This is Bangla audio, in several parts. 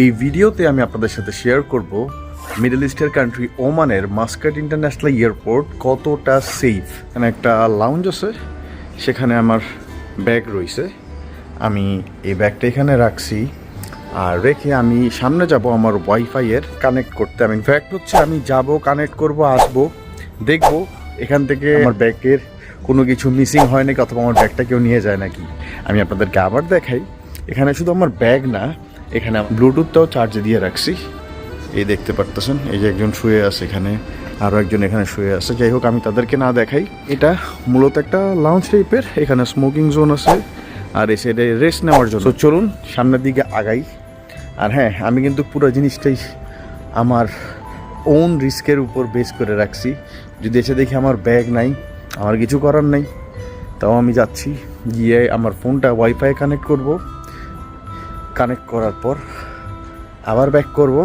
এই ভিডিওতে আমি আপনাদের সাথে শেয়ার করব মিডল ইস্টের কান্ট্রি ওমানের মাস্কাট ইন্টারন্যাশনাল এয়ারপোর্ট কতটা সেফ এখানে একটা লাউঞ্জ আছে, সেখানে আমার ব্যাগ রয়েছে। আমি এই ব্যাগটা এখানে রাখছি আর রেখে আমি সামনে যাব আমার ওয়াইফাই এর কানেক্ট করতে। আমি ইনফ্যাক্ট হচ্ছে আমি যাব কানেক্ট করব, আসব, দেখব এখান থেকে আমার ব্যাগের কোনো কিছু মিসিং হয় নাকি অথবা আমার ব্যাগটা কেউ নিয়ে যায় নাকি। আমি আপনাদেরকে আবার দেখাই। এখানে শুধু আমার ব্যাগ না এখানে ব্লুটুথটাও চার্জে দিয়ে রাখছি। এই দেখতে পারতেছেন এই যে একজন শুয়ে আছে এখানে আরও একজন এখানে শুয়ে আছে। যাই হোক আমি তাদেরকে না দেখাই। এটা মূলত একটা লাউঞ্জ টাইপের এখানে স্মোকিং জোন আছে আর এসে রেস্ট নেওয়ার জন্য। চলুন সামনের দিকে আগাই। আর হ্যাঁ আমি কিন্তু পুরো জিনিসটাই আমার ওন রিস্কের উপর বেস করে রাখছি। যদি এসে দেখি আমার ব্যাগ নাই আমার কিছু করার নেই তাও আমি যাচ্ছি গিয়ে আমার ফোনটা ওয়াইফাই কানেক্ট করব। কানেক্ট করার পর আবার ব্যাক করব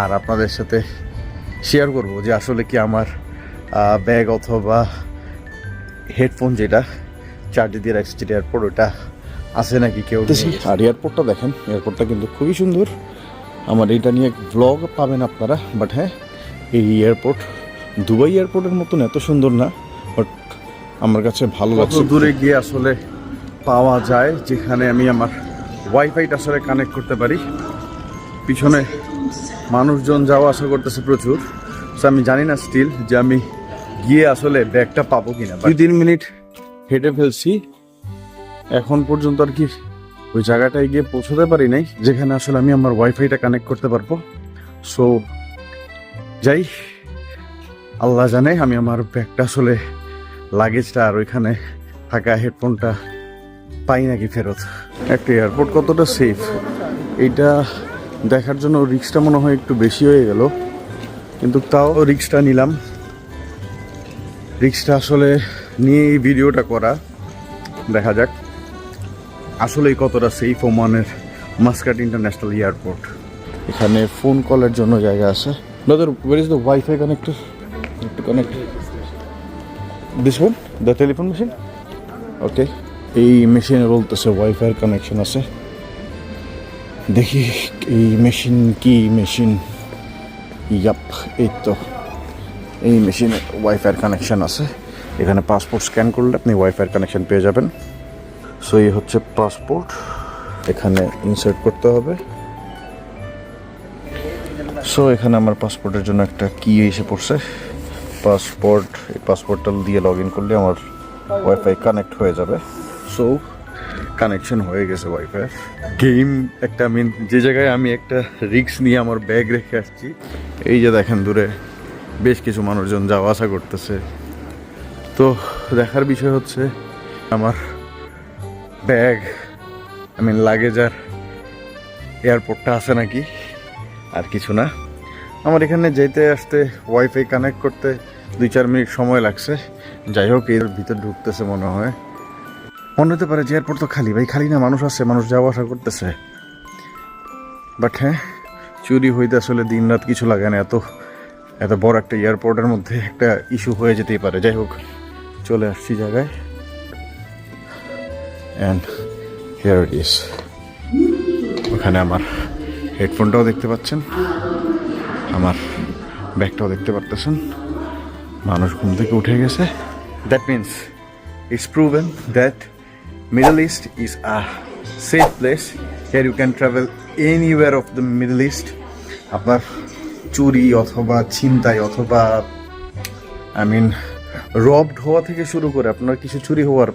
আর আপনাদের সাথে শেয়ার করব যে আসলে কি আমার ব্যাগ অথবা হেডফোন যেটা চার্জে দিয়ে রাখছি যেটা এয়ারপোর্ট ওটা আছে নাকি কেউ আর এয়ারপোর্টটা দেখেন এয়ারপোর্টটা কিন্তু খুবই সুন্দর। আমার এটা নিয়ে ব্লগ পাবেন আপনারা বাট হ্যাঁ এই এয়ারপোর্ট দুবাই এয়ারপোর্টের মতন এত সুন্দর না বাট আমার কাছে ভালো লাগছে। দূরে গিয়ে আসলে পাওয়া যায় যেখানে আমি আমার ওয়াইফাইটা আসলে কানেক্ট করতে পারি। পিছনে মানুষজন যাওয়া আসা করতেছে প্রচুর। সো আমি জানি না স্টিল যে আমি গিয়ে আসলে ব্যাগটা পাবো কিনা দুই তিন মিনিট হেঁটে ফেলছি। এখন পর্যন্ত আর কি ওই জায়গাটায় গিয়ে পৌঁছতে পারি নাই, যেখানে আসলে আমি আমার ওয়াইফাইটা কানেক্ট করতে পারব। সো যাই, আল্লাহ জানে আমি আমার ব্যাগটা আসলে লাগেজটা আর ওইখানে থাকা হেডফোনটা পাই নাকি ফেরত? একটা এয়ারপোর্ট কতটা সেফ এইটা দেখার জন্য রিক্সটা মনে হয় একটু বেশি হয়ে গেল। কিন্তু তাও রিক্সটা নিলাম। রিক্সটা আসলে নিয়ে এই ভিডিওটা করা। দেখা যাক আসলেই কতটা সেফ ওমানের মাস্কাট ইন্টারন্যাশনাল এয়ারপোর্ট। এখানে ফোন কলের জন্য জায়গা আছে। Where is the wifi connector connect this one the telephone machine okay এই মেশিনে বলতেছে ওয়াইফাই কানেকশন আছে। দেখি, এই মেশিন কি মেশিন? ইয়াপ, এই তো। এই মেশিনে ওয়াইফাই কানেকশন আছে। এখানে পাসপোর্ট স্ক্যান করলে আপনি ওয়াইফাই কানেকশন পেয়ে যাবেন। সো এই হচ্ছে পাসপোর্ট এখানে ইনসার্ট করতে হবে। সো এখানে আমার পাসপোর্টের জন্য একটা কি এসে পড়ছে। পাসপোর্ট এই পাসপোর্টটা দিয়ে লগ ইন করলে আমার ওয়াইফাই কানেক্ট হয়ে যাবে। সো কানেকশন হয়ে গেছে ওয়াইফাই গেম একটা মিন যে জায়গায় আমি একটা রিক্স নিয়ে আমার ব্যাগ রেখে আসছি, এই যে দেখেন দূরে বেশ কিছু মানুষজন যাওয়া আসা করতেছে। তো দেখার বিষয় হচ্ছে, আমার ব্যাগ আই মিন লাগেজ আর এয়ারপোর্টটা আছে নাকি? আর কিছু না। আমার এখানে যেতে আসতে ওয়াইফাই কানেক্ট করতে দুই চার মিনিট সময় লাগছে। যাই হোক, এর ভিতর ঢুকতেছে মনে হয়। মনে হতে পারে যে এয়ারপোর্ট তো খালি। ভাই, খালি না, মানুষ আছে, মানুষ যাওয়া আসা করতেছে। বাট হ্যাঁ চুরি হইতে আসলে দিন রাত কিছু লাগে না। এত এত বড় একটা এয়ারপোর্টের মধ্যে একটা ইস্যু হয়ে যেতেই পারে। যাই হোক, চলে আসছি জায়গায়। অ্যান্ড হেয়ার ইট ইস ওখানে আমার হেডফোনটাও দেখতে পাচ্ছেন। আমার ব্যাগটাও দেখতে পারতেছেন। মানুষ ঘুম থেকে উঠে গেছে। That means it's proven that middle east is a safe place here you can travel anywhere of the middle east আপনার চুরি অথবা ছিনতাই অথবা আই মিন রবড হওয়া থেকে শুরু করে আপনার কিছু চুরি হওয়ার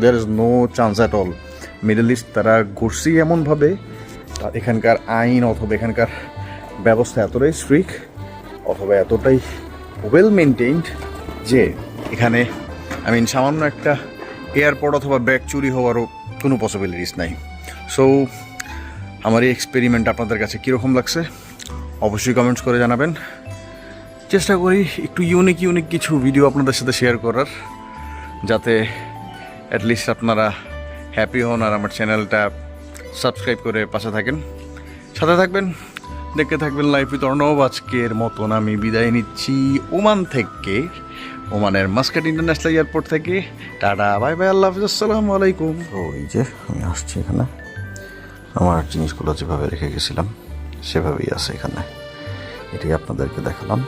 there is no chance at all middle east তারা ঘুরছি এমনভাবে এখানকার আইন অথবা এখানকার ব্যবস্থা এতটাই স্ট্রিক অথবা এতটাই ওয়েল মেনটেইনড যে এখানে আই মিন সামান্য একটা এয়ারপোর্ট অথবা ব্যাগ চুরি হওয়ারও কোনো পসিবিলিটিস নাই। সো আমার এই এক্সপেরিমেন্ট আপনাদের কাছে কীরকম লাগছে? অবশ্যই কমেন্টস করে জানাবেন। চেষ্টা করি একটু ইউনিক ইউনিক কিছু ভিডিও আপনাদের সাথে শেয়ার করার, যাতে অ্যাটলিস্ট আপনারা হ্যাপি হন আর আমার চ্যানেলটা সাবস্ক্রাইব করে পাশে থাকেন। সাথে থাকবেন, দেখতে থাকবেন লাইফ উইথ অর্ণব আজকের মতন আমি বিদায় নিচ্ছি। ওমান থেকে ওমানের মাস্কাট ইন্টারন্যাশনাল এয়ারপোর্ট থেকে। টাটা, বাই বাই, আল্লাহ হাফিজ, আসসালামু আলাইকুম। ও, এই যে আমি আসছি এখানে। আমার জিনিসগুলো যেভাবে রেখে গেছিলাম, সেভাবেই আছে এখানে। এটি আপনাদেরকে দেখালাম।